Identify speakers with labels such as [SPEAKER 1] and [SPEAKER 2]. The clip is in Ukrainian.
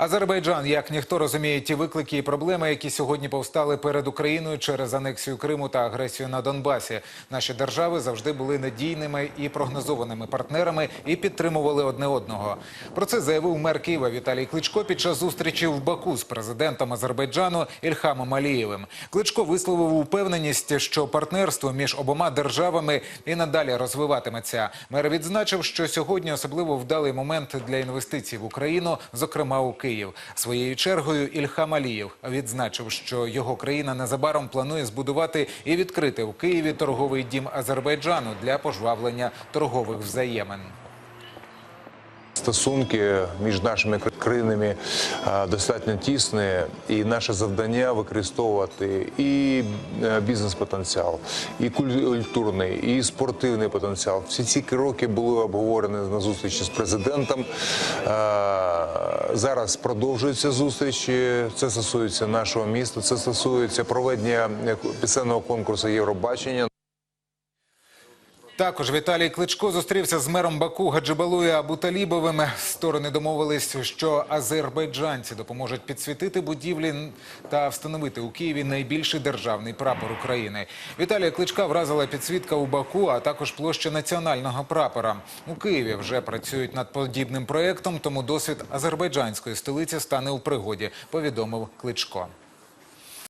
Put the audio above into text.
[SPEAKER 1] Азербайджан, як ніхто розуміє ті виклики і проблеми, які сьогодні повстали перед Україною через анексію Криму та агресію на Донбасі. Наші держави завжди були надійними і прогнозованими партнерами і підтримували одне одного. Про це заявив мер Києва Віталій Кличко під час зустрічі в Баку з президентом Азербайджану Ільхамом Алієвим. Кличко висловив упевненість, що партнерство між обома державами і надалі розвиватиметься. Мер відзначив, що сьогодні особливо вдалий момент для інвестицій в Україну, зокрема у Київ. Своєю чергою Ільхам Алієв відзначив, що його країна незабаром планує збудувати і відкрити в Києві торговий дім Азербайджану для пожвавлення торгових взаємин.
[SPEAKER 2] Стосунки між нашими країнами е, достатньо тісні, і наше завдання використовувати і е, бізнес-потенціал, і культурний, і спортивний потенціал. Всі ці кроки були обговорені на зустрічі з президентом. Зараз продовжуються зустрічі. Це стосується нашого міста, це стосується проведення пісенного конкурсу Євробачення.
[SPEAKER 1] Також Віталій Кличко зустрівся з мером Баку Гаджибалує Абуталібовим. Сторони домовились, що азербайджанці допоможуть підсвітити будівлі та встановити у Києві найбільший державний прапор України. Віталія Кличка вразила підсвітка у Баку, а також площа національного прапора. У Києві вже працюють над подібним проєктом, тому досвід азербайджанської столиці стане у пригоді. Повідомив Кличко.